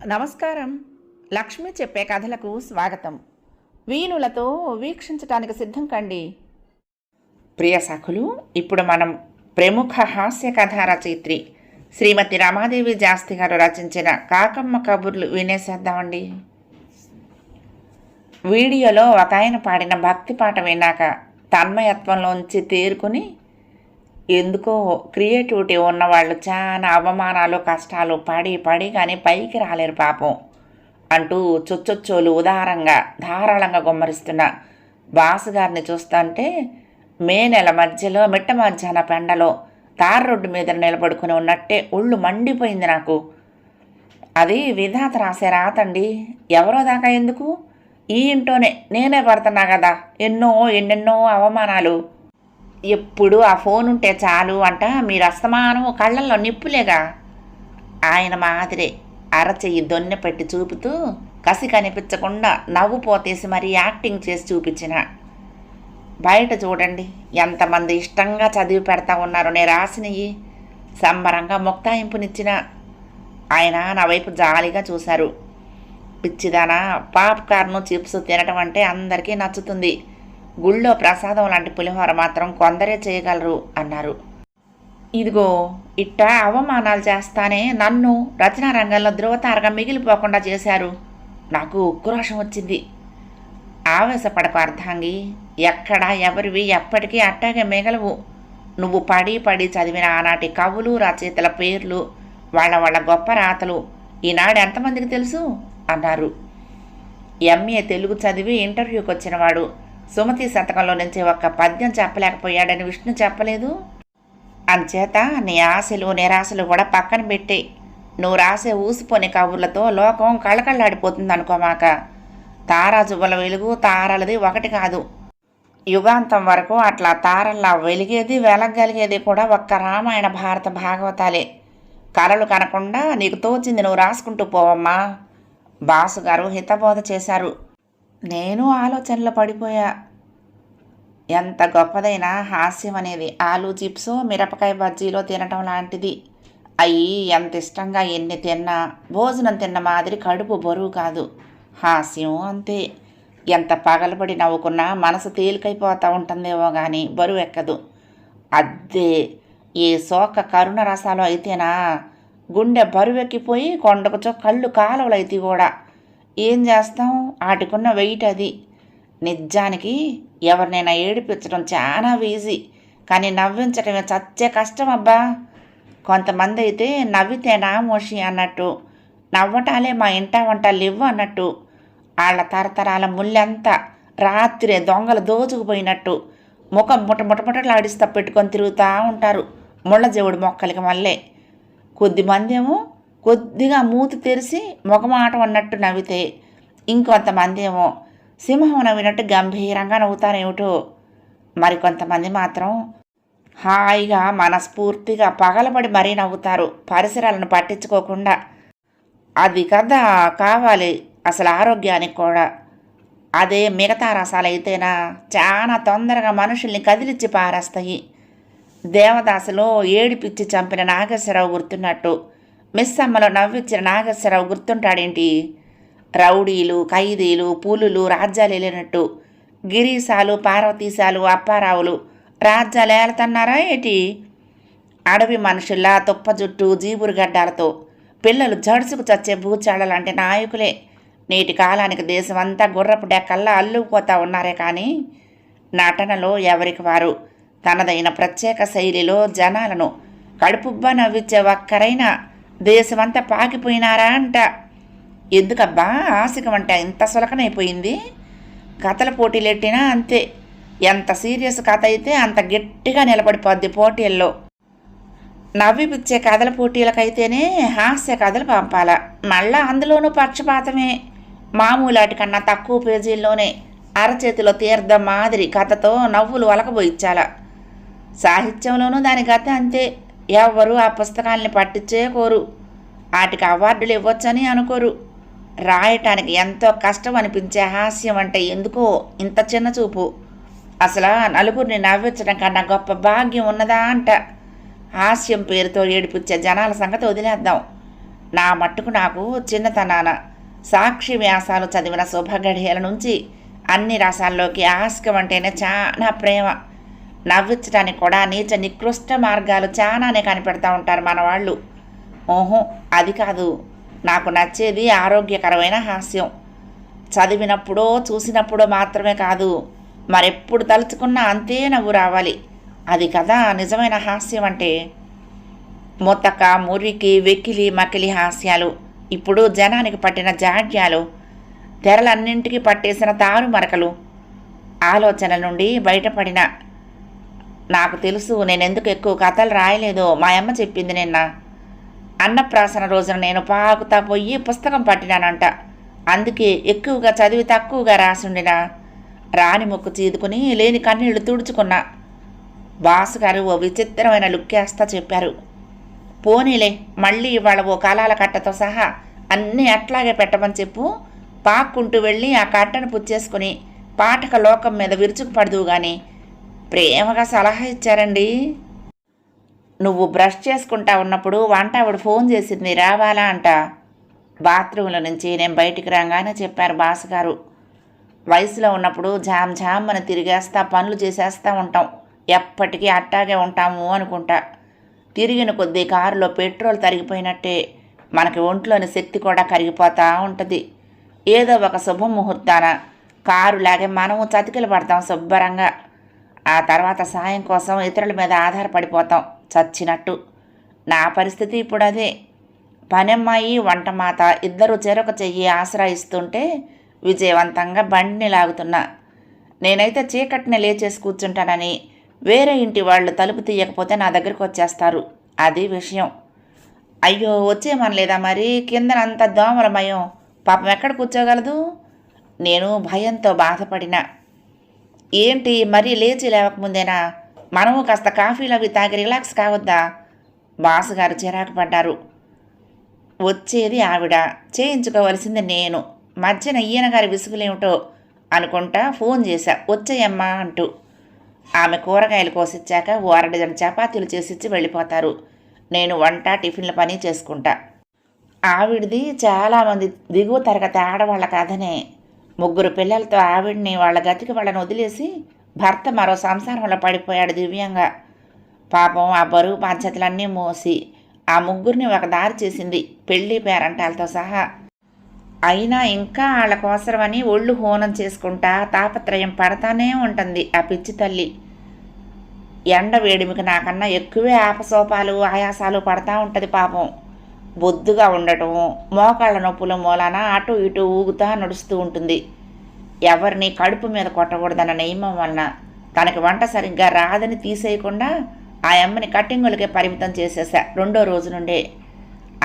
నమస్కారం. లక్ష్మి చెప్పే కథలకు స్వాగతం. వీణులతో వీక్షించటానికి సిద్ధం కండి. ప్రియ సఖులు ఇప్పుడు మనం ప్రముఖ హాస్య కథా రచయిత్రి శ్రీమతి రమాదేవి జాస్తి గారు రచించిన కాకమ్మ కబుర్లు వినేసేద్దామండి వీడియోలో ఒక ఆయన పాడిన భక్తి పాట విన్నాక తన్మయత్వంలోంచి తేరుకుని ఎందుకో క్రియేటివిటీ ఉన్నవాళ్ళు చాలా అవమానాలు కష్టాలు పడి పడి కానీ పైకి రాలేరు పాపం. అంటూ చొచ్చొచ్చోలు ఉదారంగా ధారాళంగా గుమ్మరిస్తున్న బాసు గారిని చూస్తుంటే మే నెల మధ్యలో మిట్ట మధ్యాహ్న పెండలో తార రోడ్డు మీద నిలబడుకుని ఉన్నట్టే ఒళ్ళు మండిపోయింది నాకు. అది విధాత రాసే రాతండి. ఎవరో దాకా ఎందుకు? ఈ ఇంట్లోనే నేనే పడుతున్నా కదా. ఎన్నో ఎన్నెన్నో అవమానాలు. ఎప్పుడు ఆ ఫోన్ ఉంటే చాలు అంట. మీరు అస్తమానం కళ్ళల్లో నిప్పులేగా. ఆయన మాదిరే అరచెయ్యి దొన్నె పెట్టి చూపుతూ కసి కనిపించకుండా నవ్వు పోతేసి మరీ యాక్టింగ్ చేసి చూపించిన. బయట చూడండి ఎంతమంది ఇష్టంగా చదివి పెడతా ఉన్నారు నేను రాసినవి సంబరంగా ముక్తాయింపునిచ్చిన. ఆయన నా వైపు జాలిగా చూశారు. పిచ్చిదానా పాప్కార్న్ చిప్స్ తినటం అంటే అందరికీ నచ్చుతుంది. గుళ్ళో ప్రసాదం లాంటి పులిహోర మాత్రం కొందరే చేయగలరు అన్నారు. ఇదిగో ఇట్ట అవమానాలు చేస్తానే నన్ను రచనా రంగంలో ధృవతారగా మిగిలిపోకుండా చేశారు. నాకు ఉక్రోషం వచ్చింది. ఆవేశపడకు అర్థాంగి ఎక్కడ ఎవరివి ఎప్పటికీ అట్టాగే మిగలవు. నువ్వు పడి పడి చదివిన ఆనాటి కవులు రచయితల పేర్లు వాళ్ళ వాళ్ళ గొప్ప రాతలు ఈనాడు ఎంతమందికి తెలుసు? అన్నారు. ఎంఏ తెలుగు చదివి ఇంటర్వ్యూకి వచ్చినవాడు సుమతి శతకంలో నుంచి ఒక్క పద్యం చెప్పలేకపోయాడని విష్ణు చెప్పలేదు. అంచేత నీ ఆశలు నిరాశలు కూడా పక్కన పెట్టి నువ్వు రాసే ఊసిపోని కబుర్లతో లోకం కళకళలాడిపోతుంది అనుకోమాక. తారాజువ్వల వెలుగు తారలది ఒకటి కాదు. యుగాంతం వరకు అట్లా తారల్లా వెలిగేది వెలగలిగేది కూడా ఒక్క రామాయణ భారత భాగవతాలే. కలలు కనకుండా నీకు తోచింది నువ్వు రాసుకుంటూ పోవమ్మా. బాసుగారు హితబోధ చేశారు. నేను ఆలోచనలో పడిపోయా. ఎంత గొప్పదైనా హాస్యం అనేది ఆలు చిప్స్ మిరపకాయ బజ్జీలో తినటం లాంటిది. అయ్యి ఎంత ఇష్టంగా ఎన్ని తిన్నా భోజనం తిన్న మాదిరి కడుపు బరువు కాదు. హాస్యం అంతే. ఎంత పగలబడి నవ్వుకున్నా మనసు తేలికైపోతూ ఉంటుందేమో కానీ బరువు ఎక్కదు. అద్దే ఏ శోక కరుణ రసాలు అయితేనా? గుండె బరువెక్కిపోయి కొండకుచో కళ్ళు కాలువలు అయితే కూడా ఏం చేస్తాం? వాటికున్న వెయిట్ అది. నిజానికి ఎవరినైనా ఏడిపించడం చాలా ఈజీ కానీ నవ్వించడమే చచ్చే కష్టం అబ్బా. కొంతమంది అయితే నవ్వితే నామోషి అన్నట్టు నవ్వటాలే మా ఇంట వంట లివ్వు అన్నట్టు వాళ్ళ తరతరాల ముళ్ళంతా రాత్రి దొంగలు దోచుకుపోయినట్టు ముఖం ముటముటముటలాడిస్తా పెట్టుకొని తిరుగుతూ ఉంటారు ముళ్ళజేవుడు మొక్కలకి మళ్ళీ. కొద్దిమంది ఏమో కొద్దిగా మూతి తెరిచి ముఖమాట అన్నట్టు నవ్వితే ఇంకొంతమంది ఏమో సింహం నవ్వినట్టు గంభీరంగా నవ్వుతారేమిటో. మరికొంతమంది మాత్రం హాయిగా మనస్ఫూర్తిగా పగలబడి మరీ నవ్వుతారు పరిసరాలను పట్టించుకోకుండా. అది కదా కావాలి అసలు ఆరోగ్యానికి కూడా. అదే మిగతా రసాలైతేనా చాలా తొందరగా మనుషుల్ని కదిలిచ్చి పారేస్తాయి. దేవదాసులో ఏడిపిచ్చి చంపిన నాగేశ్వరరావు గుర్తున్నట్టు మిస్ అమ్మలో నవ్విచ్చిన నాగేశ్వరరావు గుర్తుంటాడేంటి? రౌడీలు ఖైదీలు పూలులు రాజ్యాలు వెళ్ళినట్టు. గిరీశాలు పార్వతీశాలు అప్పారావులు రాజ్యాలు ఏలుతున్నారా ఏటి? అడవి మనుషుల్లా తుప్ప జుట్టు జీబురు గడ్డాలతో. పిల్లలు జడుసుకు చచ్చే భూచాళ్ళలాంటి నాయకులే. నేటి కాలానికి దేశమంతా గుర్రపు డెక్కల్లా అల్లుకుపోతా ఉన్నారే కానీ నటనలో ఎవరికి వారు? తనదైన ప్రత్యేక శైలిలో జనాలను కడుపుబ్బా నవ్వించే ఒక్కరైనా దేశమంతా పాకిపోయినారా అంట. ఎందుకబ్బా? ఆశకమంట. ఇంత సులకనైపోయింది. కథల పోటీలెట్టినా అంతే. ఎంత సీరియస్ కథ అయితే అంత గట్టిగా నిలబడిపోద్ది పోటీల్లో. నవ్విపిచ్చే కథల పోటీలకైతేనే హాస్య కథలు పంపాల. మళ్ళా అందులోనూ పక్షపాతమే. మామూలాటి కన్నా తక్కువ పేజీల్లోనే అరచేతిలో తీర్థం మాదిరి కథతో నవ్వులు వలకబోయిచ్చాల. సాహిత్యంలోనూ దాని కథ అంతే. ఎవరు ఆ పుస్తకాల్ని పట్టించే కోరు. వాటికి అవార్డులు ఇవ్వచ్చని అనుకోరు. రాయటానికి ఎంతో కష్టం అనిపించే హాస్యం అంటే ఎందుకో ఇంత చిన్న చూపు. అసలు నలుగురిని నవ్వించడం కన్నా గొప్ప భాగ్యం ఉన్నదా అంట. హాస్యం పేరుతో ఏడిపించే జనాల సంగతి వదిలేద్దాం. నా మట్టుకు నాకు చిన్నతనాన సాక్షి వ్యాసాలు చదివిన శుభగడియల నుంచి అన్ని రసాల్లోకి ఆస్కం అంటేనే చాలా ప్రేమ. నవ్వించడానికి కూడా నీచ నికృష్ట మార్గాలు చాలానే కనిపెడతా ఉంటారు మన వాళ్ళు ఓహో అది కాదు. నాకు నచ్చేది ఆరోగ్యకరమైన హాస్యం. చదివినప్పుడో చూసినప్పుడో మాత్రమే కాదు మరెప్పుడు తలుచుకున్నా అంతే నవ్వు రావాలి. అది కదా నిజమైన హాస్యం అంటే. మొత్తక మురికి వెకిలి మకిలి హాస్యాలు. ఇప్పుడు జనానికి పట్టిన జాడ్యాలు తెరలన్నింటికి పట్టేసిన తారు మరకలు ఆలోచన నుండి బయటపడిన నాకు తెలుసు నేనెందుకు ఎక్కువ కథలు రాయలేదో మా అమ్మ చెప్పింది నిన్న. అన్నప్రాసన రోజున నేను పాకుతా పోయి పుస్తకం పట్టినానంట. అందుకే ఎక్కువగా చదివి తక్కువగా రాసుండినా. రాణి ముక్కు చీదుకుని లేని కన్నీళ్ళు తుడుచుకున్నా. బాసు గారు ఓ విచిత్రమైన లుక్కేస్తా చెప్పారు. పోనీలే మళ్ళీ ఇవాళ ఓ కాలాల కట్టతో సహా అన్నీ అట్లాగే పెట్టమని చెప్పు. పాక్కుంటూ వెళ్ళి ఆ కట్టను పుచ్చేసుకుని పాఠక లోకం మీద విరుచుకు పడదువు కానీ ప్రేమగా సలహా ఇచ్చారండి. నువ్వు బ్రష్ చేసుకుంటా ఉన్నప్పుడు వంట ఆవిడ ఫోన్ చేసింది రావాలా? అంట. బాత్రూంలో నుంచి నేను బయటికి రాగానే చెప్పారు బాసగారు వయసులో ఉన్నప్పుడు జామ్ జామ్ అని తిరిగేస్తా పనులు చేసేస్తూ ఉంటాం. ఎప్పటికీ అట్టాగే ఉంటాము అనుకుంటా. తిరిగిన కొద్దీ కారులో పెట్రోల్ తరిగిపోయినట్టే మనకి ఒంట్లోని శక్తి కూడా కరిగిపోతూ ఉంటుంది. ఏదో ఒక శుభముహూర్తాన కారు లాగే మనము చతికిలు పడతాం శుభ్రంగా. ఆ తర్వాత సాయం కోసం ఇతరుల మీద ఆధారపడిపోతాం. చచ్చినట్టు. నా పరిస్థితి ఇప్పుడు అదే. పనమ్మాయి వంటమాత ఇద్దరు చెరొక చెయ్యి ఆశ్రయిస్తుంటే విజయవంతంగా బండిని లాగుతున్నా. నేనైతే చీకటిని లేచేసి కూర్చుంటానని వేరే ఇంటి వాళ్ళు తలుపు తీయకపోతే నా దగ్గరికి వచ్చేస్తారు. అది విషయం. అయ్యో వచ్చేమనలేదా మరి? కిందనంత దోమలమయం పాపం ఎక్కడ కూర్చోగలదు? నేను భయంతో బాధపడినా. ఏంటి మరీ లేచి లేవకముందేనా? మనము కాస్త కాఫీలు అవి తాగి రిలాక్స్ కావద్దా? బాసుగారు చిరాకు పడ్డారు. వచ్చేది ఆవిడ. చేయించుకోవలసింది నేను. మధ్యన ఈయన గారి విసుగులేమిటో అనుకుంటా ఫోన్ చేశా. వచ్చేయమ్మా అంటూ. ఆమె కూరగాయలు కోసిచ్చాక ఓ అర చపాతీలు చేసిచ్చి వెళ్ళిపోతారు. నేను వంట టిఫిన్ల పని చేసుకుంటా. ఆవిడది చాలామంది దిగువ తరగతి ఆడవాళ్ళ కథనే. ముగ్గురు పిల్లలతో ఆవిడ్ని వాళ్ళ గతికి వాళ్ళని వదిలేసి భర్త మరో సంసారంలో పడిపోయాడు దివ్యంగా. పాపం ఆ బరువు బాధ్యతలన్నీ మోసి ఆ ముగ్గురిని ఒక దారి చేసింది పెళ్ళి పేరంటాలతో సహా. అయినా ఇంకా వాళ్ళ కోసరమని ఒళ్ళు హోనం చేసుకుంటా తాపత్రయం పడతానే ఉంటుంది ఆ పిచ్చి తల్లి. ఎండ వేడిమికి నాకన్నా ఎక్కువే ఆపసోపాలు ఆయాసాలు పడతా ఉంటుంది పాపం. బొద్దుగా ఉండటం మోకాళ్ళ నొప్పుల మూలాన అటు ఇటు ఊగుతా నడుస్తూ ఉంటుంది. ఎవరిని కడుపు మీద కొట్టకూడదన్న నియమం వలన తనకి వంట సరిగ్గా రాదని తీసేయకుండా ఆ అమ్మని కట్టింగులకే పరిమితం చేసేసా రెండో రోజు నుండే.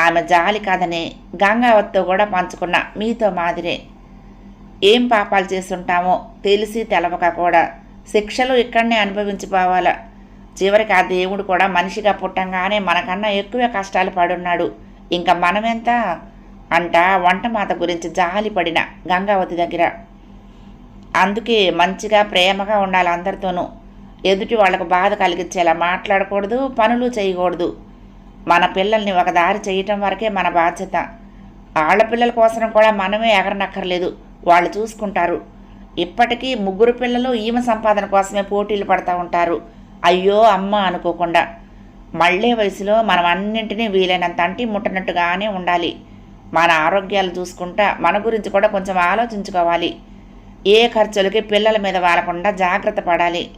ఆమె జాలి కాదని గంగావతితో కూడా పంచుకున్న మీతో మాదిరే. ఏం పాపాలు చేస్తుంటామో తెలిసి తెలవక కూడా శిక్షలు ఇక్కడనే అనుభవించిపోవాలా చివరికి ఆ దేవుడు కూడా మనిషిగా పుట్టంగానే మనకన్నా ఎక్కువ కష్టాలు పడున్నాడు. ఇంకా మనమెంత అంట వంట మాత గురించి జాలిపడిన గంగావతి దగ్గర. అందుకే మంచిగా ప్రేమగా ఉండాలి అందరితోనూ. ఎదుటి వాళ్ళకు బాధ కలిగించేలా మాట్లాడకూడదు పనులు చేయకూడదు. మన పిల్లల్ని ఒక దారి చేయటం వరకే మన బాధ్యత. ఆడపిల్లల కోసం కూడా మనమే ఎగరనక్కర్లేదు వాళ్ళు చూసుకుంటారు. ఇప్పటికీ ముగ్గురు పిల్లలు ఈమె సంపాదన కోసమే పోటీలు పడతా ఉంటారు. అయ్యో అమ్మ అనుకోకుండా. మళ్ళీ వయసులో మనం అన్నింటినీ వీలైనంత అంటి ముట్టనట్టుగానే ఉండాలి. మన ఆరోగ్యాలు చూసుకుంటా మన గురించి కూడా కొంచెం ఆలోచించుకోవాలి. ఏ ఖర్చులకి పిల్లల మీద వాలకుండా జాగ్రత్త పడాలి.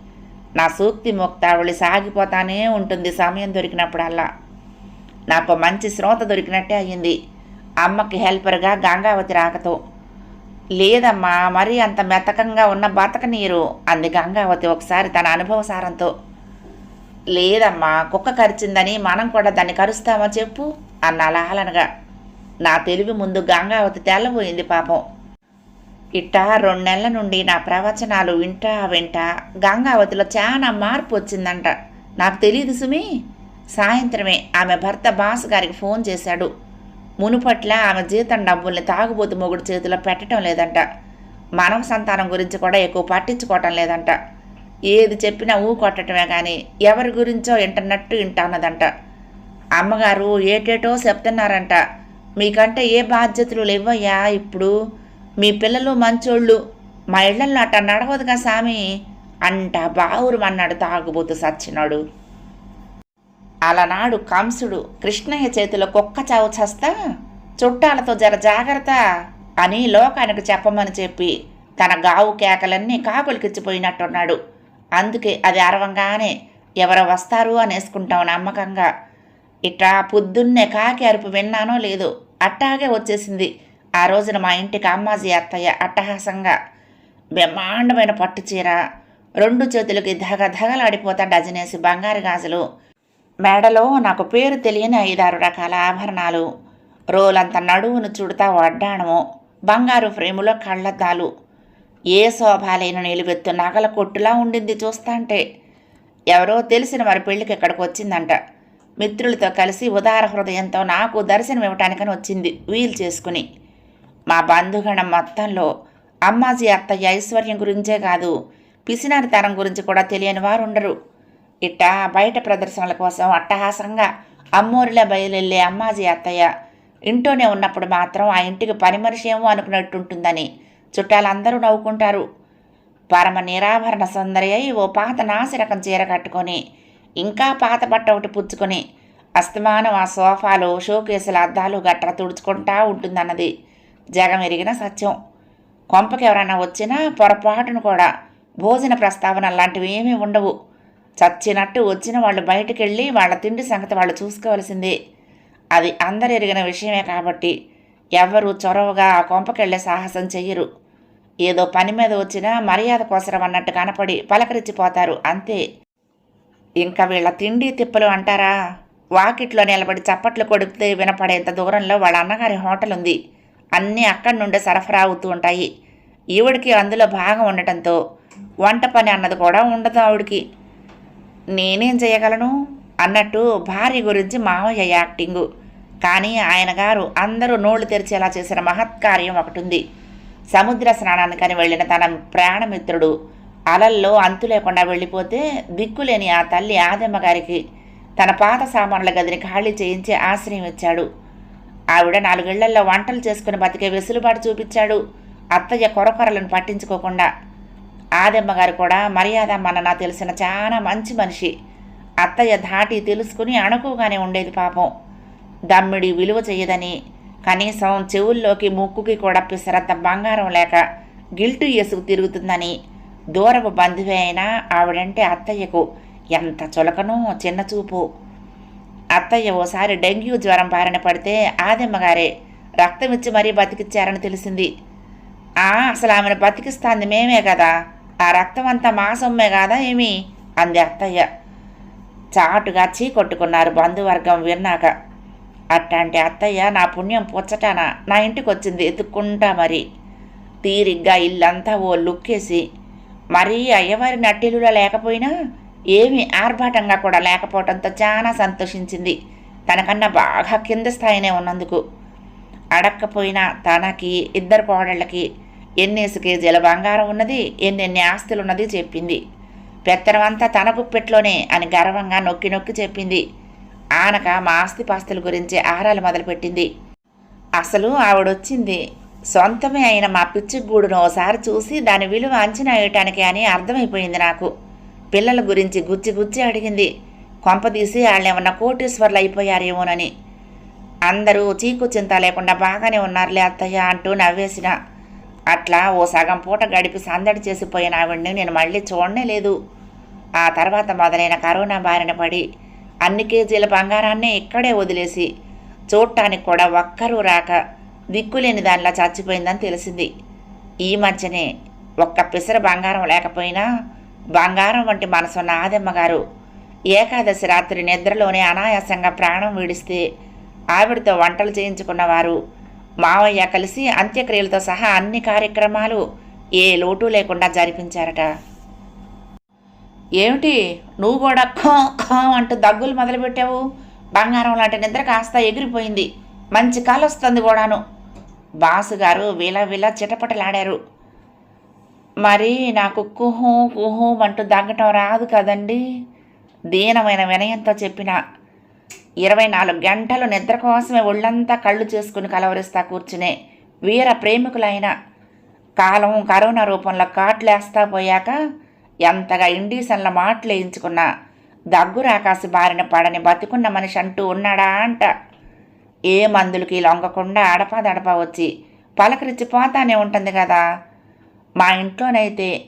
నా సూక్తి ముక్తావళి సాగిపోతానే ఉంటుంది సమయం దొరికినప్పుడల్లా. నాకు మంచి శ్రోత దొరికినట్టే అయ్యింది. అమ్మకి హెల్పర్గా గంగావతి రాకతో. లేదమ్మా మరీ అంత మెతకంగా ఉన్న బతక నీరు అంది గంగావతి ఒకసారి తన అనుభవ సారంతో లేదమ్మా కుక్క కరిచిందని మనం కూడా దాన్ని కరుస్తామా చెప్పు అన్న లాలనగా నా తెలివి ముందు గంగావతి తెల్లబోయింది పాపం. ఇట్టా రెండు నెలల నుండి నా ప్రవచనాలు వింటా వింటా గంగావతిలో చాలా మార్పు వచ్చిందంట. నాకు తెలియదు సుమి. సాయంత్రమే ఆమె భర్త బాస్ గారికి ఫోన్ చేశాడు. మునుపట్ల ఆమె జీతం డబ్బుల్ని తాగుబోతు మొగుడు చేతిలో పెట్టడం లేదంట. మానవ సంతానం గురించి కూడా ఎక్కువ పట్టించుకోవటం లేదంట. ఏది చెప్పినా ఊ కొట్టడమే కానీ ఎవరి గురించో ఇంటర్నట్టు వింటాన్నదంట అమ్మగారు ఏటేటో చెప్తున్నారంట. మీకంటే ఏ బాధ్యతలు లేవయ్యా ఇప్పుడు? మీ పిల్లలు మంచోళ్ళు. మా ఇళ్ళలో అట్ట నడవదుగా సామి అంట బావురు అన్నాడు తాగుబోతు సచ్చినాడు. అలనాడు కంసుడు కృష్ణయ్య చేతిలో కుక్క చావు చస్తా చుట్టాలతో జర జాగ్రత్త అని లోకానికి చెప్పమని చెప్పి తన గావు కేకలన్నీ కాకులకిచ్చిపోయినట్టున్నాడు. అందుకే అది అరవంగానే ఎవరు వస్తారు అనేసుకుంటాం నమ్మకంగా. ఇట్లా పొద్దున్నే కాకి అరుపు విన్నానో లేదో అట్టాగే వచ్చేసింది. ఆ రోజున మా ఇంటికి అమ్మాజీ అత్తయ్య అట్టహాసంగా బ్రహ్మాండమైన పట్టు చీర రెండు చేతులకి ధగ ధగలాడిపోతా డజనేసి బంగారు గాజులు మేడలో నాకు పేరు తెలియని ఐదారు రకాల ఆభరణాలు రోలంత నడువును చుడతా వడ్డాణము బంగారు ఫ్రేములో కళ్ళద్దాలు ఏ శోభాలైన నిలువెత్తు నగల కొట్టులా ఉండింది చూస్తాంటే. ఎవరో తెలిసిన వారి పెళ్ళికి ఇక్కడికి వచ్చిందంట. మిత్రులతో కలిసి ఉదార హృదయంతో నాకు దర్శనం ఇవ్వటానికని వచ్చింది వీలు చేసుకుని. మా బంధుగణం మొత్తంలో అమ్మాజీ అత్తయ్య ఐశ్వర్యం గురించే కాదు పిసినారితనం గురించి కూడా తెలియని వారు ఉండరు ఇట్టా బయట ప్రదర్శనల కోసం అట్టహాసంగా అమ్మోరిలా బయలుళ్ళే అమ్మాజీ అత్తయ్య ఇంట్లోనే ఉన్నప్పుడు మాత్రం ఆ ఇంటికి పని మనిషి ఏమో అనుకున్నట్టుంటుందని చుట్టాలందరూ నవ్వుకుంటారు. పరమ నిరాభరణ సుందరి అయి ఓ పాత నాసిరకం చీర కట్టుకొని ఇంకా పాత బట్ట ఒకటి పుచ్చుకొని అస్తమానం ఆ సోఫాలు షోకేసుల అద్దాలు గట్రా తుడుచుకుంటా ఉంటుందన్నది. ఎరిగిన సత్యం. కొంపకి ఎవరైనా వచ్చినా పొరపాటును కూడా భోజన ప్రస్తావన లాంటివి ఏమీ ఉండవు. చచ్చినట్టు వచ్చిన వాళ్ళు బయటికి వెళ్ళి వాళ్ళ తిండి సంగతి వాళ్ళు చూసుకోవాల్సిందే. అది అందరు ఎరిగిన విషయమే కాబట్టి ఎవ్వరూ చొరవగా ఆ కొంపకెళ్ళే సాహసం చెయ్యరు. ఏదో పని మీద వచ్చినా మర్యాద కోసరం అన్నట్టు కనపడి పలకరించిపోతారు అంతే. ఇంకా వీళ్ళ తిండి తిప్పలు అంటారా? వాకిట్లో నిలబడి చప్పట్లు కొడిపితే వినపడేంత దూరంలో వాళ్ళ అన్నగారి హోటల్ ఉంది అన్నీ అక్కడి నుండే సరఫరా అవుతూ ఉంటాయి. ఈవిడికి అందులో భాగం ఉండటంతో వంట పని అన్నది కూడా ఉండదు ఆవిడికి. నేనేం చేయగలను? అన్నట్టు భార్య గురించి మావయ్య యాక్టింగు. కానీ ఆయన గారు అందరూ నోళ్ళు తెరిచేలా చేసిన మహత్కార్యం ఒకటి ఉంది సముద్ర స్నానానికని వెళ్ళిన తన ప్రాణమిత్రుడు అలల్లో అంతు లేకుండా వెళ్ళిపోతే దిక్కులేని ఆ తల్లి ఆదమ్మ గారికి తన పాత సామాన్ల గదిని ఖాళీ చేయించి ఆశ్రయం ఇచ్చాడు. ఆవిడ నాలుగేళ్ళలో వంటలు చేసుకుని బతికే వెసులుబాటు చూపించాడు. అత్తయ్య కొరకొరలను పట్టించుకోకుండా. ఆదమ్మ గారు కూడా మర్యాద మనన తెలిసిన చాలా మంచి మనిషి. అత్తయ్య ధాటి తెలుసుకుని అణుకుగానే ఉండేది పాపం. దమ్మిడి విలువ చేయదని కనీసం చెవుల్లోకి ముక్కుకి కూడా పిసరంత బంగారం లేక గిల్టు ఎసుగు తిరుగుతుందని దూరపు బంధువే అయినా ఆవిడంటే అత్తయ్యకు ఎంత చులకనో చిన్న చూపు. అత్తయ్య ఓసారి డెంగ్యూ జ్వరం బారిన పడితే ఆదమ్మగారే రక్తం ఇచ్చి మరీ బతికిచ్చారని తెలిసింది. ఆ అసలు ఆమెను బతికిస్తాంది మేమే కదా ఆ రక్తం అంతా మా సొమ్మే కాదా ఏమి? అంది అత్తయ్య. చాటుగా చీ కొట్టుకున్నారు బంధువర్గం విన్నాక. అట్లాంటి అత్తయ్య నా పుణ్యం పుచ్చటాన నా ఇంటికి వచ్చింది ఎత్తుక్కుంటా మరి. తీరిగ్గా ఇల్లంతా ఓ లుక్కేసి మరీ అయ్యవారి నట్టిలులా లేకపోయినా ఏమి ఆర్భాటంగా కూడా లేకపోవడంతో చాలా సంతోషించింది. తనకన్నా బాగా కింద స్థాయినే ఉన్నందుకు. అడక్కపోయినా తనకి ఇద్దరు కోడళ్ళకి ఎన్నేసి కేజీల బంగారం ఉన్నది ఎన్నెన్ని ఆస్తులున్నది చెప్పింది. పెత్తనమంతా తన గుప్పెట్లోనే అని గర్వంగా నొక్కి నొక్కి చెప్పింది. ఆనక మా ఆస్తిపాస్తుల గురించి ఆహారాలు మొదలుపెట్టింది. అసలు ఆవిడొచ్చింది సొంతమే అయిన మా పిచ్చి గూడును ఓసారి చూసి దాని విలువ అంచనా వేయటానికి అని అర్థమైపోయింది నాకు. పిల్లల గురించి గుచ్చి గుచ్చి అడిగింది. కొంపదీసి వాళ్ళేమన్నా కోటీశ్వర్లు అయిపోయారేమోనని. అందరూ చీకు చింత లేకుండా బాగానే ఉన్నారులే అత్తయ్య అంటూ నవ్వేసిన. అట్లా ఓ సగం పూట గడిపి సందడి చేసిపోయిన ఆవిడ్ని నేను మళ్ళీ చూడనే లేదు. ఆ తర్వాత మొదలైన కరోనా బారిన పడి అన్ని కేజీల బంగారాన్నే ఇక్కడే వదిలేసి చూడటానికి కూడా ఒక్కరూ రాక దిక్కులేని దానిలా చచ్చిపోయిందని తెలిసింది. ఈ మధ్యనే ఒక్క పిసర బంగారం లేకపోయినా బంగారం వంటి మనసున్న ఆదమ్మ గారు ఏకాదశి రాత్రి నిద్రలోనే అనాయాసంగా ప్రాణం విడిస్తే ఆవిడతో వంటలు చేయించుకున్నవారు మావయ్య కలిసి అంత్యక్రియలతో సహా అన్ని కార్యక్రమాలు ఏ లోటు లేకుండా జరిపించారట. ఏమిటి? నువ్వు కూడా ఖో ఖో అంటూ దగ్గులు మొదలుపెట్టావు? బంగారం లాంటి నిద్ర కాస్త ఎగిరిపోయింది. మంచి కాలు వస్తుంది కూడాను. బాసు గారు వీలా చిటపటలాడారు. మరి నాకు కుహు కుహూ అంటూ దగ్గటం రాదు కదండి? దీనమైన వినయంతో చెప్పిన ఇరవై నాలుగు గంటలు నిద్ర కోసమే ఒళ్ళంతా కళ్ళు చేసుకుని కలవరిస్తా కూర్చునే వీర ప్రేమికులైన కాలం కరోనా రూపంలో కాట్లేస్తా పోయాక ఎంతగా ఇండీసన్ల మాటలు వేయించుకున్నా దగ్గు రాకాసి బారిన పడని బతికున్న మనిషి అంటూ ఉన్నాడా అంట. ఏ మందులకి లొంగకుండా అడపాదడప వచ్చి పలకరించి పోతానే ఉంటుంది కదా. మా ఇంట్లోనైతే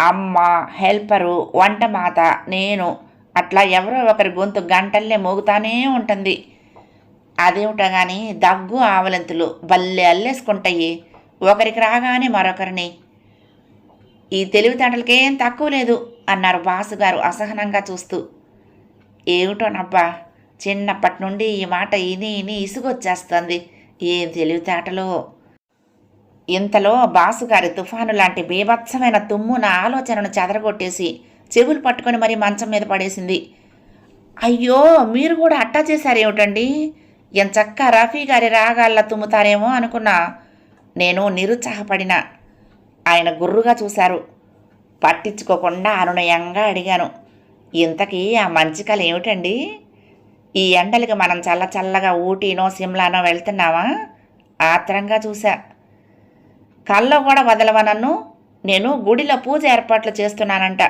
అమ్మ హెల్పరు వంట మాత నేను అట్లా ఎవరో ఒకరి గొంతు గంటల్లే మోగుతానే ఉంటుంది. అదేమిటో కానీ దగ్గు ఆవలంతులు భలే అల్లేసుకుంటాయి. ఒకరికి రాగానే మరొకరిని ఈ తెలివితేటలకేం తక్కువ లేదు అన్నారు బాసుగారు అసహనంగా చూస్తూ. ఏమిటోనబ్బా చిన్నప్పటి నుండి ఈ మాట ఇని ఇని ఇసుగొచ్చేస్తుంది ఏం తెలివితేటలో? ఇంతలో బాసుగారి తుఫాను లాంటి బీభత్సమైన తుమ్ము నా ఆలోచనను చెదరగొట్టేసి చెవులు పట్టుకొని మరీ మంచం మీద పడేసింది. అయ్యో మీరు కూడా అట్టా చేశారేమిటండి? ఎంచక్క రఫీ గారి రాగాల్లా తుమ్ముతారేమో అనుకున్నా. నేను నిరుత్సాహపడిన. ఆయన గుర్రుగా చూశారు. పట్టించుకోకుండా అనునయంగా అడిగాను. ఇంతకీ ఆ మంచి కళ ఏమిటండి? ఈ ఎండలకి మనం చల్ల చల్లగా ఊటీనో సిమ్లానో వెళ్తున్నావా ఆత్రంగా చూశా. కల్లో కూడా వదలవా నన్ను? నేను గుడిలో పూజ ఏర్పాట్లు చేస్తున్నానంట.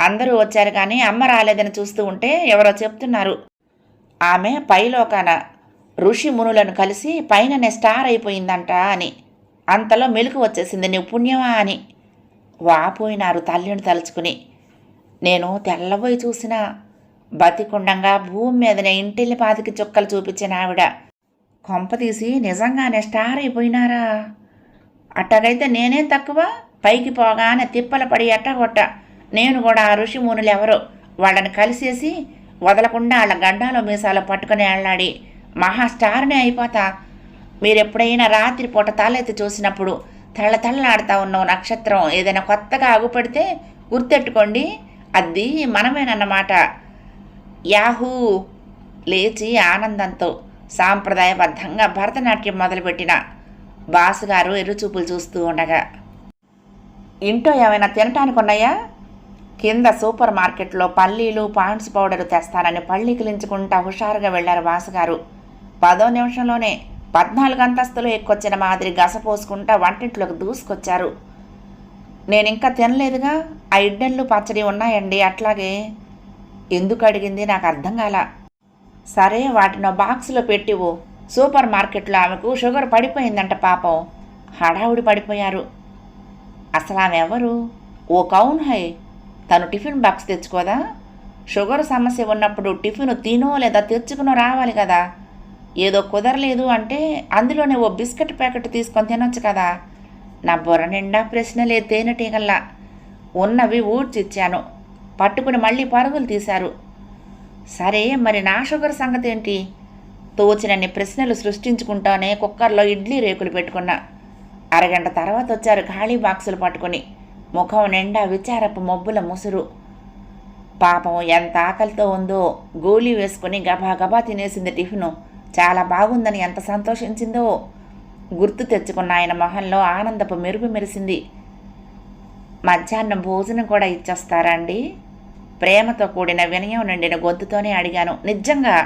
అందరూ వచ్చారు కానీ అమ్మ రాలేదని చూస్తూ ఉంటే ఎవరో చెప్తున్నారు. ఆమె పైలోకాన ఋషి మునులను కలిసి పైననే స్టార్ అయిపోయిందంట అని. అంతలో మెలకు వచ్చేసింది. నీ పుణ్యమా అని వాపోయినారు తల్లిని తలుచుకుని. నేను తెల్లబోయి చూసిన బతికుండంగా భూమి మీదనే ఇంటిల్లి పాతికి చుక్కలు చూపించిన ఆవిడ. కొంపతీసి నిజంగానే స్టార్ అయిపోయినారా? అట్టగైతే నేనేం తక్కువ? పైకి పోగానే తిప్పల పడి ఎట్టగొట్ట. నేను కూడా ఆ ఋషి మునులు ఎవరో వాళ్ళని కలిసేసి వదలకుండా వాళ్ళ గడ్డాలో మీసాలు పట్టుకుని వెళ్ళాడి మహాస్టార్నే అయిపోతా. మీరు ఎప్పుడైనా రాత్రి పూట తలెత్తి చూసినప్పుడు తళ్ళ తళ్ళాడుతూ ఉన్న నక్షత్రం ఏదైనా కొత్తగా అగుపడితే గుర్తెట్టుకోండి అది మనమేనన్నమాట. యాహూ! లేచి ఆనందంతో సాంప్రదాయబద్ధంగా భరతనాట్యం మొదలుపెట్టిన బాసుగారు ఎరుచూపులు చూస్తూ ఉండగా ఇంట్లో ఏమైనా తినటానికి ఉన్నాయా కింద సూపర్ మార్కెట్లో పల్లీలు పాండ్స్ పౌడర్ తెస్తానని పళ్ళికిలించుకుంటా హుషారుగా వెళ్ళారు బాసుగారు. పదో నిమిషంలోనే పద్నాలుగు అంతస్తులు ఎక్కొచ్చిన మాదిరి గసపోసుకుంటా వంటింట్లోకి దూసుకొచ్చారు. నేను ఇంకా తినలేదుగా ఆ ఇడ్డళ్ళు పచ్చడి ఉన్నాయండి అట్లాగే ఎందుకు అడిగింది నాకు అర్థం కాల. సరే వాటిని బాక్స్లో పెట్టివు సూపర్ మార్కెట్లో ఆమెకు షుగర్ పడిపోయిందంట పాపం. హడావుడి పడిపోయారు. అసలు ఆమె ఎవరు? ఓ కౌన్ హై తను టిఫిన్ బాక్స్ తెచ్చుకోదా? షుగర్ సమస్య ఉన్నప్పుడు టిఫిన్ తినో లేదా తెచ్చుకునో రావాలి కదా. ఏదో కుదరలేదు అంటే అందులోనే ఓ బిస్కెట్ ప్యాకెట్ తీసుకొని తినొచ్చు కదా. నా బుర్ర నిండా ప్రశ్నలే తేనెటీగల్లా. ఉన్నవి ఊడ్చిచ్చాను. పట్టుకుని మళ్ళీ పరుగులు తీశారు. సరే మరి నా షుగర్ సంగతి ఏంటి తోచినన్ని ప్రశ్నలు సృష్టించుకుంటానే కుక్కర్లో ఇడ్లీ రేకులు పెట్టుకున్నా. అరగంట తర్వాత వచ్చారు ఖాళీ బాక్సులు పట్టుకొని. ముఖం నిండా విచారపు మబ్బుల ముసురు. పాపం ఎంత ఆకలితో ఉందో గోళీ వేసుకుని గబా గబా తినేసింది టిఫిను. చాలా బాగుందని ఎంత సంతోషించిందో గుర్తు తెచ్చుకున్న ఆయన మొహంలో ఆనందపు మెరుపు మెరిసింది. మధ్యాహ్నం భోజనం కూడా ఇచ్చేస్తారా అండి ప్రేమతో కూడిన వినయం నిండిన గొంతుతోనే అడిగాను. నిజంగా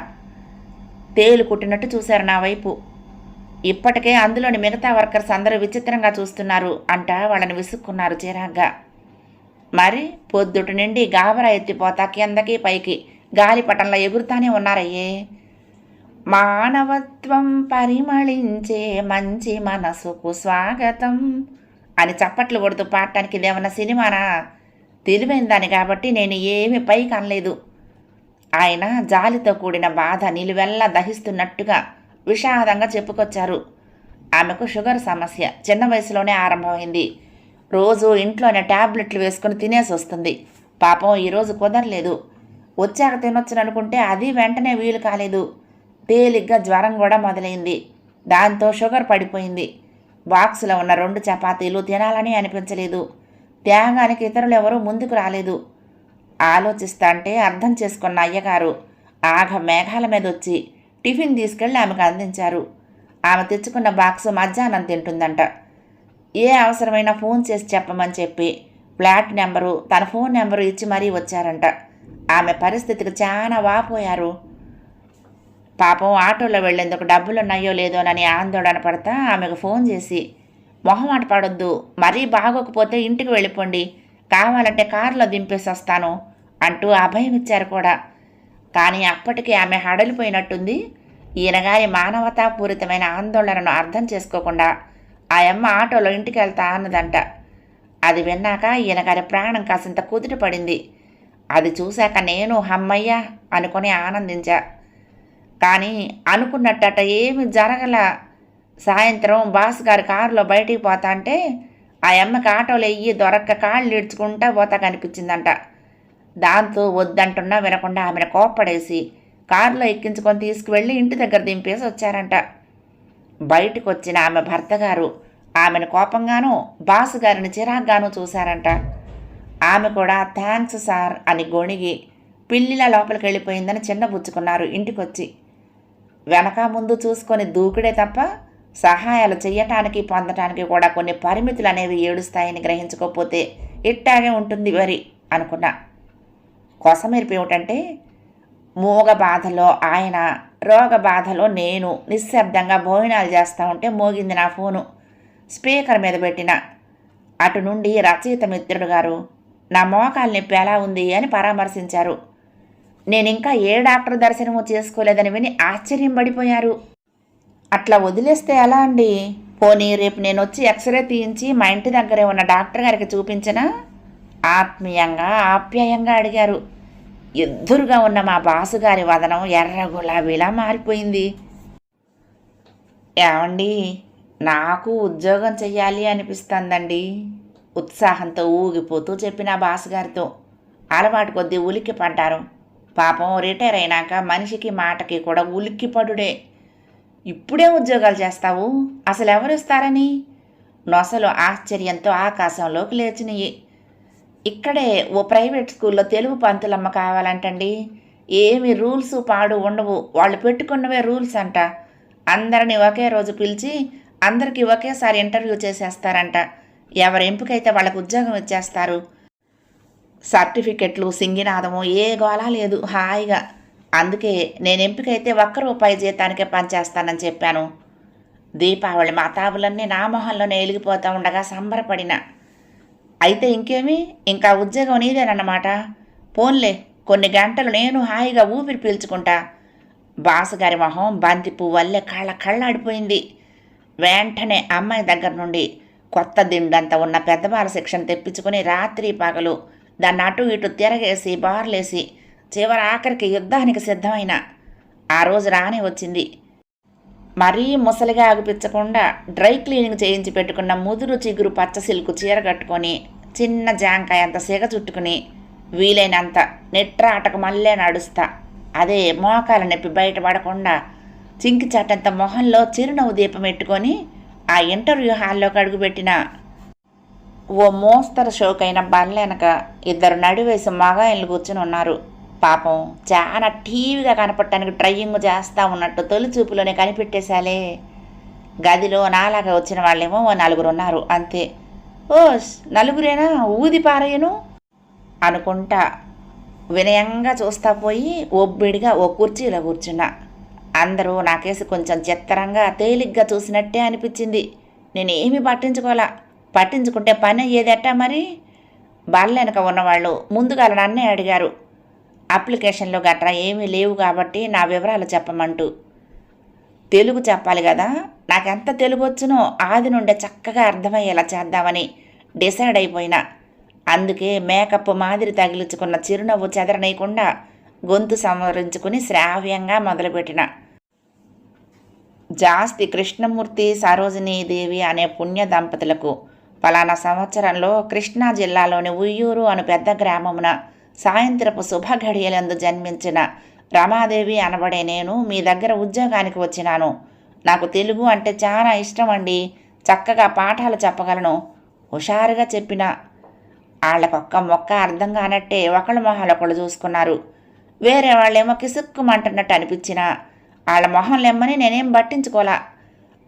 తేలు కుట్టినట్టు చూశారు నా వైపు. ఇప్పటికే అందులోని మిగతా వర్కర్స్ అందరూ విచిత్రంగా చూస్తున్నారు అంట వాళ్ళని విసుక్కున్నారు చిరాగ్గా. మరి పొద్దుటి నుండి గాబరా ఎత్తిపోతా కిందకి పైకి గాలిపటంలో ఎగురుతానే ఉన్నారయ్యే. మానవత్వం పరిమళించే మంచి మనసుకు స్వాగతం. అని చప్పట్లు కొడుతూ పాడటానికి ఇదేమన్నా సినిమానా? తెలివైందని కాబట్టి నేను ఏమీ పైకి అనలేదు ఆయన జాలితో కూడిన బాధ నిలువెల్లా దహిస్తున్నట్టుగా విషాదంగా చెప్పుకొచ్చారు. ఆమెకు షుగర్ సమస్య చిన్న వయసులోనే ఆరంభమైంది. రోజు ఇంట్లోనే ట్యాబ్లెట్లు వేసుకుని తినేసి వస్తుంది. పాపం ఈరోజు కుదరలేదు. వచ్చాక తినొచ్చును అనుకుంటే అది వెంటనే వీలు కాలేదు. తేలిగ్గా జ్వరం కూడా మొదలైంది. దాంతో షుగర్ పడిపోయింది. బాక్సులో ఉన్న రెండు చపాతీలు తినాలని అనిపించలేదు. త్యాగానికి ఇతరులు ఎవరూ ముందుకు రాలేదు. ఆలోచిస్తాంటే అర్థం చేసుకున్న అయ్యగారు ఆఘ మేఘాల మీద వచ్చి టిఫిన్ తీసుకెళ్ళి ఆమెకు అందించారు. ఆమె తెచ్చుకున్న బాక్స్ మధ్యాహ్నం తింటుందంట. ఏ అవసరమైనా ఫోన్ చేసి చెప్పమని చెప్పి ఫ్లాట్ నెంబరు తన ఫోన్ నెంబరు ఇచ్చి మరీ వచ్చారంట. ఆమె పరిస్థితికి చాలా వాపోయారు. పాపం ఆటోలో వెళ్ళేందుకు డబ్బులున్నాయో లేదోనని ఆందోళన పడతా ఆమెకు ఫోన్ చేసి మొహమాట పడొద్దు మరీ బాగోకపోతే ఇంటికి వెళ్ళిపోండి కావాలంటే కారులో దింపేసి వస్తాను అంటూ అభయం ఇచ్చారు కూడా. కానీ అప్పటికి ఆమె హడలిపోయినట్టుంది. ఈయనగారి మానవతాపూరితమైన ఆందోళనను అర్థం చేసుకోకుండా ఆ అమ్మ ఆటోలో ఇంటికి వెళ్తా అన్నదంట. అది విన్నాక ఈయనగారి ప్రాణం కాసింత కుదుట పడింది. అది చూశాక నేను హమ్మయ్య అనుకొని ఆనందించా. కానీ అనుకున్నట్టట ఏమి జరగల. సాయంత్రం బాస్ గారి కారులో బయటికి పోతా అంటే ఆ అమ్మకి ఆటోలో ఎయ్యి దొరక్క కాళ్ళు ఇడ్చుకుంటా పోతా కనిపించిందంట. దాంతో వద్దంటున్నా వినకుండా ఆమెను కోప్పడేసి కారులో ఎక్కించుకొని తీసుకువెళ్ళి ఇంటి దగ్గర దింపేసి వచ్చారంట. బయటకు వచ్చిన ఆమె భర్త గారు ఆమెను కోపంగాను బాసు గారిని చిరాగ్గాను చూశారంట. ఆమె కూడా థ్యాంక్స్ సార్ అని గొణిగి పిల్లిలా లోపలికి వెళ్ళిపోయిందని చిన్నబుచ్చుకున్నారు ఇంటికొచ్చి వెనక ముందు చూసుకొని దూకుడే తప్ప సహాయాలు చెయ్యటానికి పొందటానికి కూడా కొన్ని పరిమితులు అనేవి ఏడుస్తాయని గ్రహించుకోకపోతే ఇట్టాగే ఉంటుంది వరి అనుకున్నా. కొసమెరుపు ఏమిటంటే మూగ బాధలో ఆయన రోగ బాధలో నేను నిశ్శబ్దంగా భోజనాలు చేస్తూ ఉంటే మోగింది నా ఫోను. స్పీకర్ మీద పెట్టిన. అటు నుండి రచయిత మిత్రుడు గారు నా మోకాలు నొప్పి ఎలా ఉంది అని పరామర్శించారు. నేను ఇంకా ఏ డాక్టర్ దర్శనము చేసుకోలేదని విని ఆశ్చర్యం పడిపోయారు. అట్లా వదిలేస్తే ఎలా అండి? పోనీ రేపు నేను వచ్చి ఎక్స్రే తీయించి మా ఇంటి దగ్గరే ఉన్న డాక్టర్ గారికి చూపించనా? ఆత్మీయంగా ఆప్యాయంగా అడిగారు. ఎదురుగా ఉన్న మా బాసుగారి వదనం ఎర్ర గులాబీలా మారిపోయింది. ఏమండి? నాకు ఉద్యోగం చెయ్యాలి అనిపిస్తుందండి. ఉత్సాహంతో ఊగిపోతూ చెప్పిన బాసుగారితో. అలవాటు కొద్దీ ఉలిక్కి పడ్డారు పాపం రిటైర్ అయినాక మనిషికి మాటకి కూడా ఉలిక్కి పడుడే. ఇప్పుడే ఉద్యోగాలు చేస్తావు? అసలు ఎవరు ఇస్తారని నొసలు ఆశ్చర్యంతో ఆకాశంలోకి లేచినాయి. ఇక్కడే ఓ ప్రైవేట్ స్కూల్లో తెలుగు పంతులమ్మ కావాలంటండి. ఏమి రూల్స్ పాడు ఉండవు. వాళ్ళు పెట్టుకున్నవే రూల్స్ అంట. అందరిని ఒకే రోజు పిలిచి అందరికీ ఒకేసారి ఇంటర్వ్యూ చేసేస్తారంట. ఎవరి ఎంపికైతే వాళ్ళకు ఉద్యోగం ఇచ్చేస్తారు సర్టిఫికెట్లు సింగినాదము ఏ గోళ లేదు హాయిగా. అందుకే నేను ఎంపికైతే ఒక్క రూపాయి జీతానికే పనిచేస్తానని చెప్పాను. దీపావళి మా తాబులన్నీ నా మొహంలోనే వెలిగిపోతూ ఉండగా సంబరపడిన. అయితే ఇంకేమి? ఇంకా ఉద్యోగం నీదేనన్నమాట. పోన్లే కొన్ని గంటలు నేను హాయిగా ఊపిరి పీల్చుకుంటా. బాసుగారి మొహం బంతి పువ్వల్లే కళ్ళ కళ్ళాడిపోయింది. వెంటనే అమ్మాయి దగ్గర నుండి కొత్త దిండంత ఉన్న పెద్దవాళ్ళ శిక్షణ తెప్పించుకుని రాత్రి పగలు దాన్ని అటు ఇటు తిరగేసి బార్లేసి చివరి ఆఖరికి యుద్ధానికి సిద్ధమైన ఆ రోజు రాని వచ్చింది. మరీ ముసలిగా ఆగిపించకుండా డ్రై క్లీనింగ్ చేయించి పెట్టుకున్న ముదురు చిగురు పచ్చ సిల్కు చీర కట్టుకొని చిన్న జాంకాయ అంత సిగ చుట్టుకుని వీలైనంత నెట్రాటకు మళ్ళీ నడుస్తా. అదే మోకాల నొప్పి బయటపడకుండా చింకి చాటంత మొహంలో చిరునవ్వు దీపం పెట్టుకొని ఆ ఇంటర్వ్యూ హాల్లోకి అడుగుపెట్టిన ఓ మోస్తరు షోకైన బండ్లెనక ఇద్దరు నడివేసి మగాయన్లు కూర్చుని ఉన్నారు. పాపం చాలా టీవీగా కనపడటానికి ట్రయింగ్ చేస్తూ ఉన్నట్టు తొలి చూపులోనే కనిపెట్టేశాలే. గదిలో నాలాగా వచ్చిన వాళ్ళేమో ఓ నలుగురు ఉన్నారు. అంతే. ఓ నలుగురేనా? ఊది పారేయను? అనుకుంటా వినయంగా చూస్తా పోయి ఒబ్బిడిగా ఓ కుర్చీలో కూర్చున్నా. అందరూ నాకేసి కొంచెం చిత్తరంగా తేలిగ్గా చూసినట్టే అనిపించింది. నేనేమీ పట్టించుకోలే. పట్టించుకుంటే పని అయ్యేదట్టా మరి? బల్లెనక ఉన్నవాళ్ళు. ముందుగా నన్నే అడిగారు. అప్లికేషన్లో గట్రా ఏమీ లేవు కాబట్టి నా వివరాలు చెప్పమంటూ. తెలుగు చెప్పాలి కదా? నాకెంత తెలుగు వచ్చునో ఆది నుండే చక్కగా అర్థమయ్యేలా చేద్దామని డిసైడ్ అయిపోయినా. అందుకే మేకప్ మాదిరి తగిలించుకున్న చిరునవ్వు చెదరనీయకుండా గొంతు సంవరించుకుని శ్రావ్యంగా మొదలుపెట్టిన. జాస్తి కృష్ణమూర్తి సరోజినీదేవి అనే పుణ్య దంపతులకు ఫలానా సంవత్సరంలో కృష్ణా జిల్లాలోని ఉయ్యూరు అను పెద్ద గ్రామమున సాయంత్రపు శుభఘడియలందు జన్మించిన రమాదేవి అనబడే నేను మీ దగ్గర ఉద్యోగానికి వచ్చినాను. నాకు తెలుగు అంటే చాలా ఇష్టం అండి చక్కగా పాఠాలు చెప్పగలను. హుషారుగా చెప్పిన. వాళ్ళకొక్క మొక్క అర్థం కానట్టే ఒకళ్ళ మొహాలొకళ్ళు చూసుకున్నారు. వేరే వాళ్ళేమో కిసుక్కుమంటున్నట్టు అనిపించిన. వాళ్ళ మొహం లెమ్మని నేనేం పట్టించుకోలా.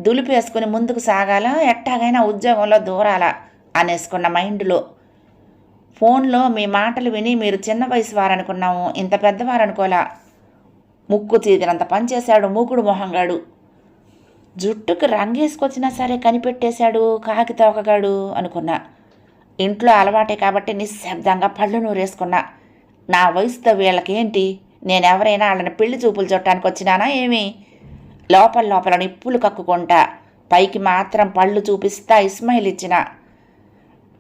దులిపేసుకుని ముందుకు సాగాల? ఎట్టాగైనా ఉద్యోగంలో దూరాలా? అనేసుకున్న మైండ్లో. ఫోన్లో మీ మాటలు విని మీరు చిన్న వయసు వారనుకున్నాము ఇంత పెద్దవారనుకోలా. ముక్కు చీదినంత పనిచేశాడు మూకుడు మొహంగాడు జుట్టుకు రంగేసుకొచ్చినా సరే కనిపెట్టేశాడు కాకి తోకగాడు అనుకున్నా. ఇంట్లో అలవాటే కాబట్టి నిశ్శబ్దంగా పళ్ళు నూరేసుకున్నా. నా వయసుతో వీళ్ళకేంటి? నేనెవరైనా వాళ్ళని పెళ్ళి చూపులు చుట్టానికి వచ్చినానా ఏమి? లోపల లోపల నిప్పులు కక్కుకుంటా. పైకి మాత్రం పళ్ళు చూపిస్తా ఇస్మాయిల్ ఇచ్చిన.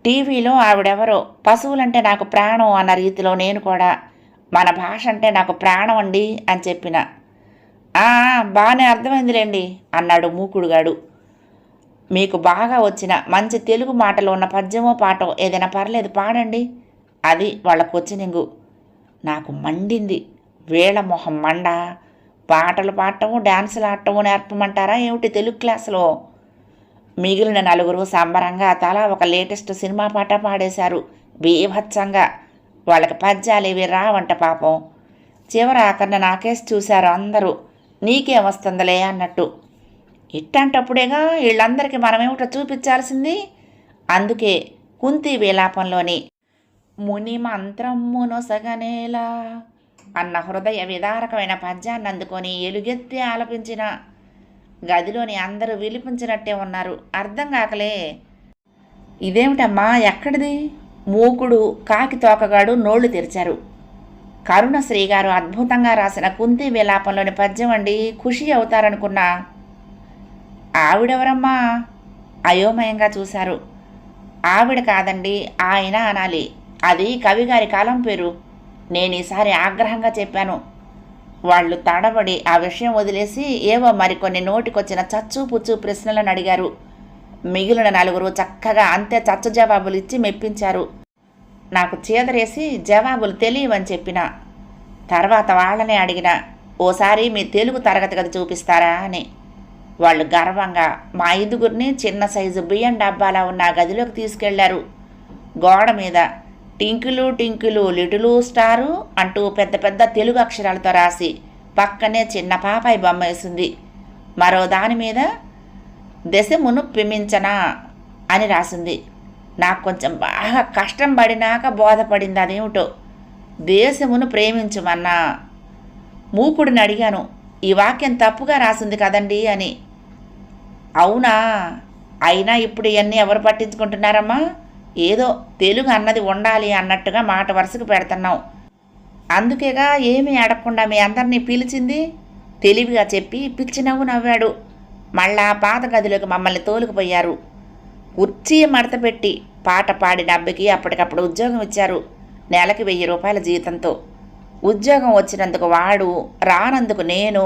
టీవీలో ఆవిడెవరో పశువులంటే నాకు ప్రాణం అన్న రీతిలో నేను కూడా. మన భాష అంటే నాకు ప్రాణం అండి అని చెప్పిన. బాగానే అర్థమైందిలేండి అన్నాడు మూకుడుగాడు మీకు బాగా వచ్చిన మంచి తెలుగు మాటలు ఉన్న పద్యమో పాటో ఏదైనా పర్లేదు పాడండి. అది వాళ్ళకు వచ్చినింగు నాకు మండింది వేళ మొహం మండ. పాటలు పాడటము డ్యాన్సులు ఆడటము నేర్పమంటారా? ఏమిటి తెలుగు క్లాసులో? మిగిలిన నలుగురు సంబరంగా తలా ఒక లేటెస్ట్ సినిమా పాట పాడేశారు. బీభత్సంగా. వాళ్ళకి పద్యాలు ఇవి రావంట పాపం. చివర అక్కడ నాకేసి చూశారు అందరూ. నీకేం వస్తుందిలే అన్నట్టు. ఇట్టంటప్పుడేగా వీళ్ళందరికీ మనమేమిటో చూపించాల్సింది? అందుకే కుంతి విలాపంలోని ముని మంత్రమ్మునొసగనేలా అన్న హృదయ విదారకమైన పద్యాన్ని అందుకొని ఎలుగెత్తి ఆలపించిన గదిలోని అందరూ విలిపించినట్టే ఉన్నారు. అర్థం కాకలే. ఇదేమిటమ్మా ఎక్కడిది? మూకుడు కాకి తోకగాడు నోళ్ళు తెరిచారు. కరుణశ్రీ గారు అద్భుతంగా రాసిన కుంతి విలాపంలోని పద్యం అండి ఖుషి అవుతారనుకున్నా. ఆవిడెవరమ్మా? అయోమయంగా చూశారు. ఆవిడ కాదండి ఆయన అనాలి. అది కవిగారి కాలం పేరు. నేను ఈసారి ఆగ్రహంగా చెప్పాను. వాళ్ళు తడబడి ఆ విషయం వదిలేసి ఏవో మరికొన్ని నోటికొచ్చిన చచ్చు పుచ్చు ప్రశ్నలను అడిగారు. మిగిలిన నలుగురు చక్కగా అంతే చచ్చు జవాబులు ఇచ్చి మెప్పించారు. నాకు చీదరేసి జవాబులు తెలియవని చెప్పిన. తర్వాత వాళ్ళనే అడిగిన ఓసారి మీ తెలుగు తరగతి గది చూపిస్తారా అని. వాళ్ళు గర్వంగా మా ఐదుగురిని చిన్న సైజు బియ్యం డబ్బాలా ఉన్న గదిలోకి తీసుకెళ్ళారు. గోడ మీద టింకులు టింకులు లిటులు స్టారు అంటూ పెద్ద పెద్ద తెలుగు అక్షరాలతో రాసి పక్కనే చిన్న పాపాయి బొమ్మ వేసింది. మరో దాని మీద దశమును పిమించనా అని రాసింది. నాకు కొంచెం బాగా కష్టం పడినాక బోధపడింది అదేమిటో. దేశమును ప్రేమించమన్నా మూకుడిని అడిగాను. ఈ వాక్యం తప్పుగా రాసింది కదండి అని. అవునా? అయినా ఇప్పుడు ఇవన్నీ ఎవరు పట్టించుకుంటున్నారమ్మా? ఏదో తెలుగు అన్నది ఉండాలి అన్నట్టుగా మాట వరుసకు పెడుతున్నాం అందుకేగా ఏమీ అడగకుండా మీ అందరినీ పిలిచింది? తెలివిగా చెప్పి పిచ్చి నవ్వు నవ్వాడు. మళ్ళా పాత గదిలోకి మమ్మల్ని తోలుకుపోయారు. కుర్చీ మడత పెట్టి పాట పాడి డబ్బుకి అప్పటికప్పుడు ఉద్యోగం ఇచ్చారు. నెలకి వెయ్యి రూపాయల జీతంతో. ఉద్యోగం వచ్చినందుకు వాడు రానందుకు నేను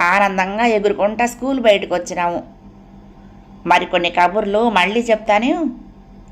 ఆనందంగా ఎగురుకుంటా స్కూల్ బయటకు వచ్చినాము. మరికొన్ని కబుర్లు మళ్ళీ చెప్తాను?